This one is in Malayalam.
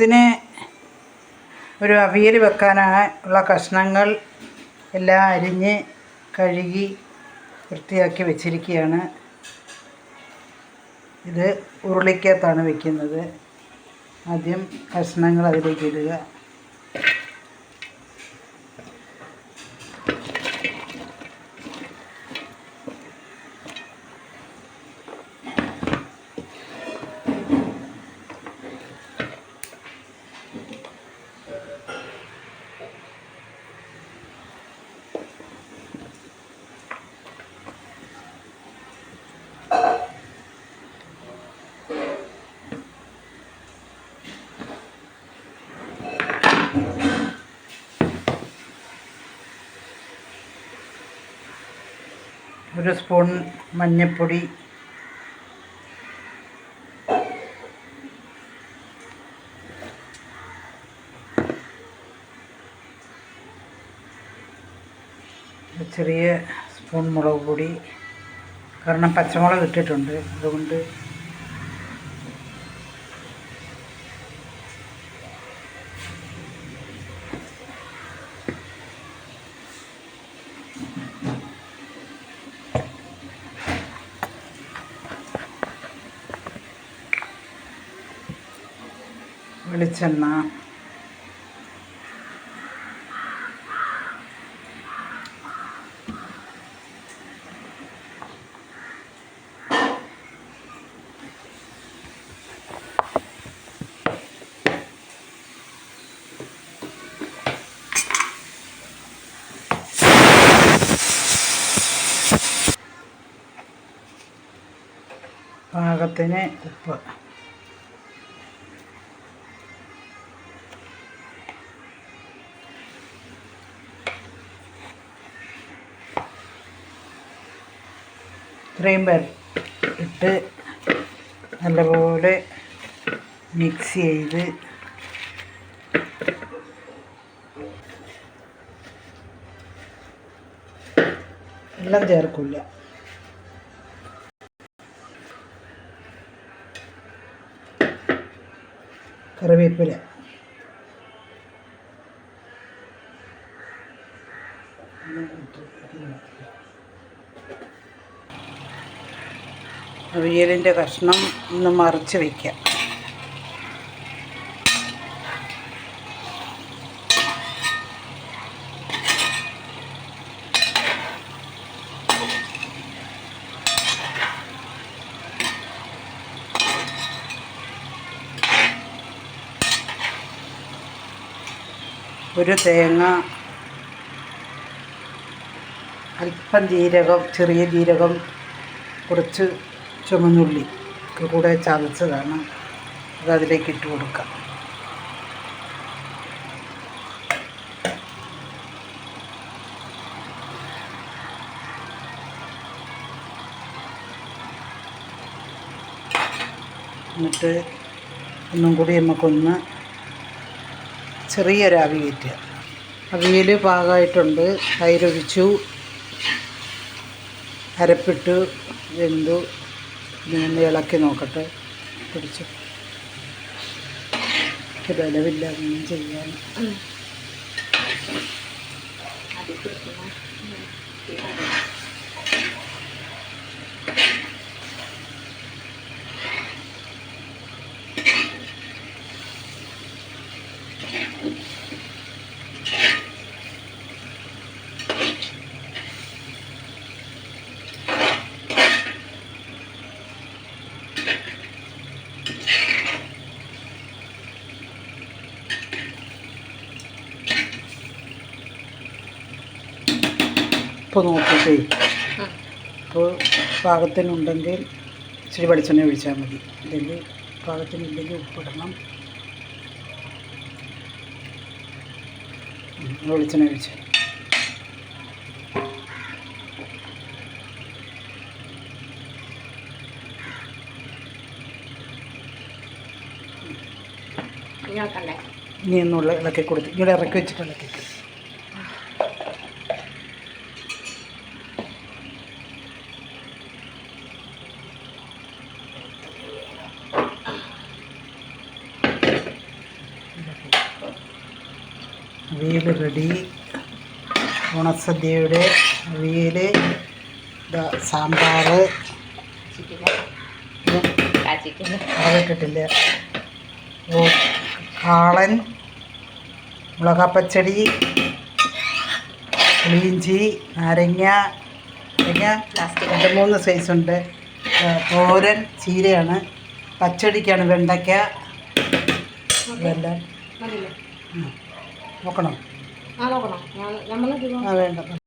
ഓണത്തിന് ഒരു അവിയൽ വെക്കാനുള്ള കഷ്ണങ്ങൾ എല്ലാം അരിഞ്ഞ് കഴുകി വൃത്തിയാക്കി വെച്ചിരിക്കുകയാണ്. ഇത് ഉരുളിക്കകത്താണ് വെക്കുന്നത്. ആദ്യം കഷ്ണങ്ങൾ അതിലേക്ക് ഇടുക. ഒരു സ്പൂൺ മഞ്ഞൾപ്പൊടി ചെറിയ സ്പൂൺ മുളക് പൊടി. കാരണം പച്ചമുളക് ഇട്ടിട്ടുണ്ട്. അതുകൊണ്ട് വെളിച്ചെണ്ണ. പാകത്തിന് ഉപ്പ്. ഇത്രയും ഇട്ട് നല്ലപോലെ മിക്സ് ചെയ്ത് എല്ലാം ചേർക്കില്ല കറിവേപ്പില. അവിയലിന്റെ കഷ്ണം ഒന്ന് മറിച്ച് വയ്ക്കാം ഒരു തേങ്ങ അല്പം ജീരകം ചെറിയ ജീരകം കുറച്ച് ചുമന്നുള്ളി ഒക്കെ കൂടെ ചതച്ചതാണ്. അത് അതിലേക്ക് ഇട്ട് കൊടുക്കാം. എന്നിട്ട് ഒന്നും കൂടി നമുക്കൊന്ന് ചെറിയൊരാവി കയറ്റുക. അവിയൽ പാകമായിട്ടുണ്ട്. തൈരൊഴിച്ചു. അരപ്പിട്ട്. വെന്തു. ഇനി ഇളക്കി നോക്കട്ടെ. പിടിച്ച്. ബലമില്ല ഒന്നും ചെയ്യാൻ. ഇപ്പോൾ നോക്കിയിട്ട് ഇപ്പോൾ പാകത്തിനുണ്ടെങ്കിൽ ഇച്ചിരി വെളിച്ചെണ്ണ ഒഴിച്ചാൽ മതി. ഇല്ലെങ്കിൽ പാകത്തിനില്ലെങ്കിൽ ഉപ്പിടണം. വെളിച്ചെണ്ണ ഒഴിച്ച്. ഇനി ഒന്നുള്ള ഇളക്കി കൊടുത്ത്. ഇങ്ങോട്ട് ഇറക്കി വെച്ചിട്ട് ഇളക്കി അവിയൽ റെഡി. ഓണസദ്യയുടെ അവിയൽ സാമ്പാർ ഓ കാളൻ മുളകാപ്പച്ചടി പുളിയിഞ്ചി നാരങ്ങ നാരങ്ങ. രണ്ട് മൂന്ന് സൈസ് ഉണ്ട്. ആ, തോരൻ ചീരയാണ്. പച്ചടിക്കാണ് വെണ്ടയ്ക്ക. ഇതെല്ലാം. നോക്കണം. ആ നോക്കണം. ഞാൻ നമ്മൾ ആ വേണ്ട.